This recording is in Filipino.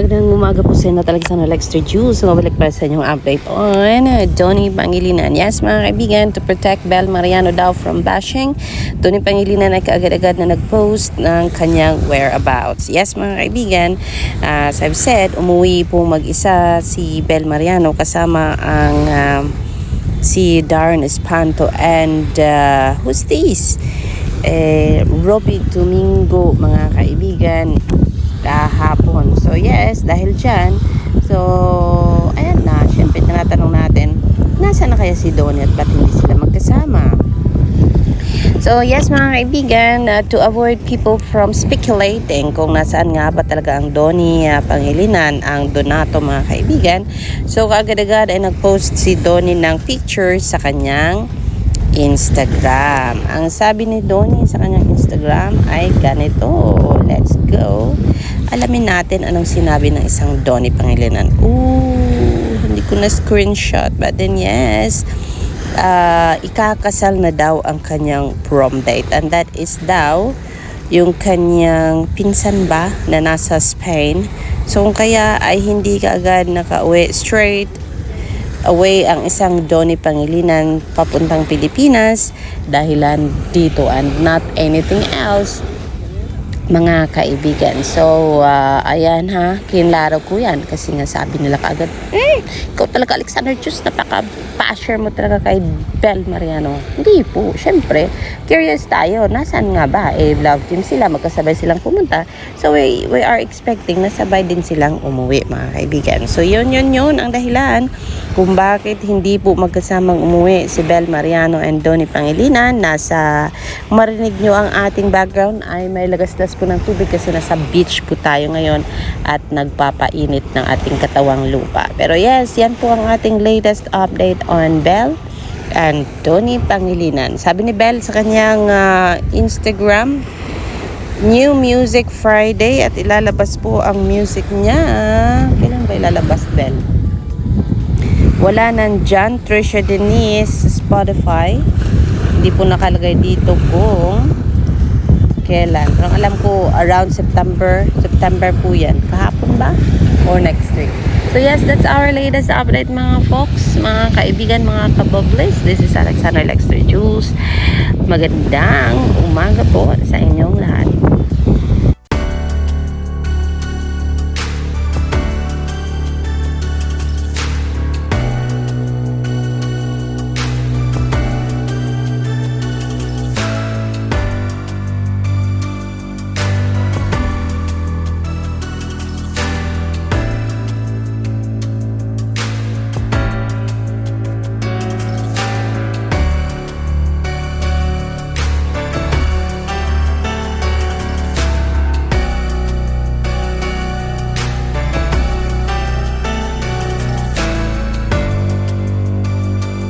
Magandang umaga po sa inyo talaga sa Extra Juice. Mabalik para sa inyong update on uh, Donnie Pangilinan. Yes mga kaibigan, to protect Bel Mariano daw from bashing, Donnie Pangilinan ay kaagad-agad na nag-post ng kanyang whereabouts. Yes mga kaibigan, uh, as I've said, umuwi po mag-isa si Bel Mariano kasama ang um, si Darren Espanto and uh, who's this? Eh, Robbie Domingo mga kaibigan. So yes, dahil dyan, so ayan na, syempre tinatanong natin, nasa na kaya si Donnie at ba't hindi sila magkasama? So yes mga kaibigan, uh, to avoid people from speculating kung nasaan nga ba talaga ang Donnie uh, Pangilinan, ang Donato mga kaibigan. So kaagad-agad ay nag-post si Donnie ng picture sa kanyang Instagram. Ang sabi ni Donnie sa kanyang Instagram ay ganito. Let's go. Alamin natin anong sinabi ng isang Donnie Pangilinan. Ooh, hindi ko na screenshot. But then yes, uh, ikakasal na daw ang kanyang prom date. And that is daw yung kanyang pinsan ba na nasa Spain. So kaya ay hindi ka agad nakauwi straight away ang isang Donnie Pangilinan papuntang Pilipinas dahilan dito and not anything else mga kaibigan. So, uh, ayan ha, kinlaro ko yan kasi nga sabi nila kaagad, eh, ikaw talaga Alexander Chus, napaka-basher mo talaga kay Bel Mariano. Hindi po, syempre, curious tayo, nasaan nga ba? Eh, love team sila, magkasabay silang pumunta. So, we, we are expecting na sabay din silang umuwi, mga kaibigan. So, yun, yun, yun ang dahilan kung bakit hindi po magkasamang umuwi si Bel Mariano and Donnie Pangilinan. Nasa, marinig nyo ang ating background ay may lagasdas po ng tubig kasi nasa beach po tayo ngayon at nagpapainit ng ating katawang lupa. Pero yes, yan po ang ating latest update on Bel and Donnie Pangilinan. Sabi ni Bel sa kanyang ah, Instagram, New Music Friday at ilalabas po ang music niya. Kailan ba ilalabas, Bel? Wala nang John Trisha Denise Spotify. Hindi po nakalagay dito kung kailan. Pero alam ko around September. September po yan. Kahapon ba? Or next week. So yes, that's our latest update mga folks, mga kaibigan, mga kaboblis. This is Alexander Lexter Juice. Magandang umaga po sa inyong lahat.